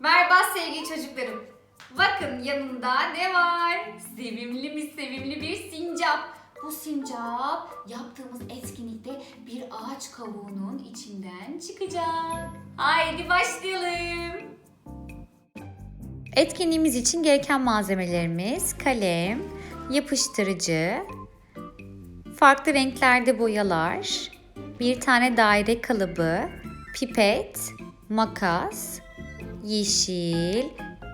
Merhaba sevgili çocuklarım. Bakın yanımda ne var? Sevimli mi sevimli bir sincap. Bu sincap yaptığımız etkinlikte bir ağaç kavuğunun içinden çıkacak. Haydi başlayalım. Etkinliğimiz için gereken malzemelerimiz kalem, yapıştırıcı, farklı renklerde boyalar, bir tane daire kalıbı, pipet, makas, yeşil,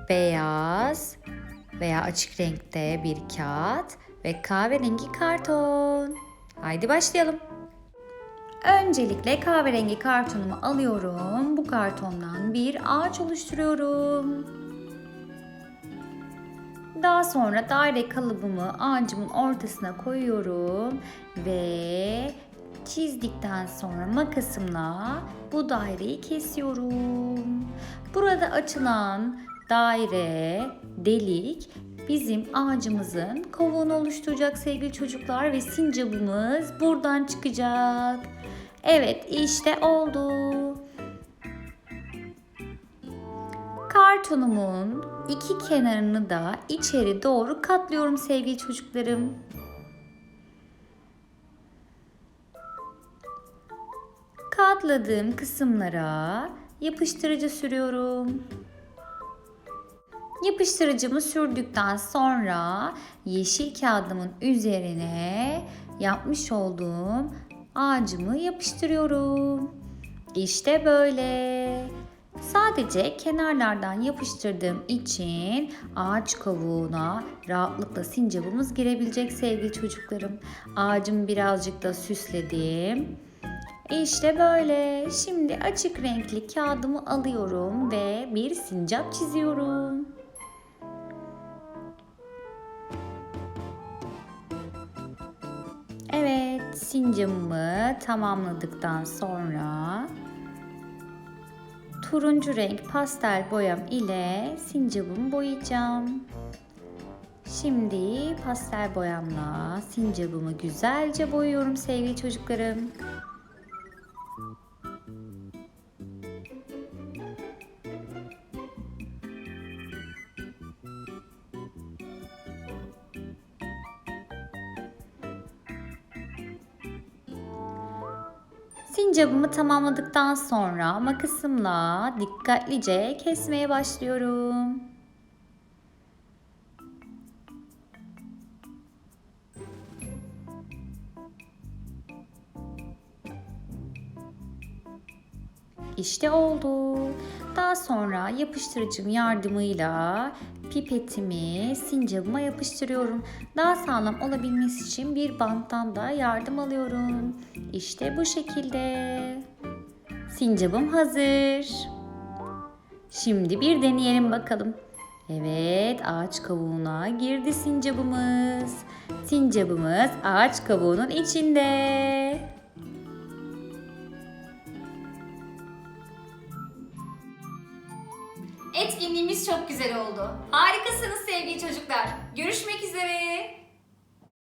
beyaz veya açık renkte bir kağıt ve kahverengi karton. Haydi başlayalım. Öncelikle kahverengi kartonumu alıyorum. Bu kartondan bir ağaç oluşturuyorum. Daha sonra daire kalıbımı ağacımın ortasına koyuyorum ve çizdikten sonra makasımla bu daireyi kesiyorum. Burada açılan daire, delik bizim ağacımızın kovuğunu oluşturacak sevgili çocuklar ve sincabımız buradan çıkacak. Evet işte oldu. Kartonumun iki kenarını da içeri doğru katlıyorum sevgili çocuklarım. Katladığım kısımlara yapıştırıcı sürüyorum. Yapıştırıcımı sürdükten sonra yeşil kağıdımın üzerine yapmış olduğum ağacımı yapıştırıyorum. İşte böyle. Sadece kenarlardan yapıştırdığım için ağaç kavuğuna rahatlıkla sincabımız girebilecek sevgili çocuklarım. Ağacımı birazcık da süsledim. İşte böyle. Şimdi açık renkli kağıdımı alıyorum ve bir sincap çiziyorum. Evet, sincabımı tamamladıktan sonra turuncu renk pastel boyam ile sincabımı boyayacağım. Şimdi pastel boyamla sincabımı güzelce boyuyorum sevgili çocuklarım. Sincabımı tamamladıktan sonra makasımla dikkatlice kesmeye başlıyorum. İşte oldu. Daha sonra yapıştırıcım yardımıyla pipetimi sincabıma yapıştırıyorum. Daha sağlam olabilmesi için bir banttan da yardım alıyorum. İşte bu şekilde. Sincabım hazır. Şimdi bir deneyelim bakalım. Evet, ağaç kavuğuna girdi sincabımız. Sincabımız ağaç kavuğunun içinde. Etkinliğimiz çok güzel oldu. Harikasınız sevgili çocuklar. Görüşmek üzere.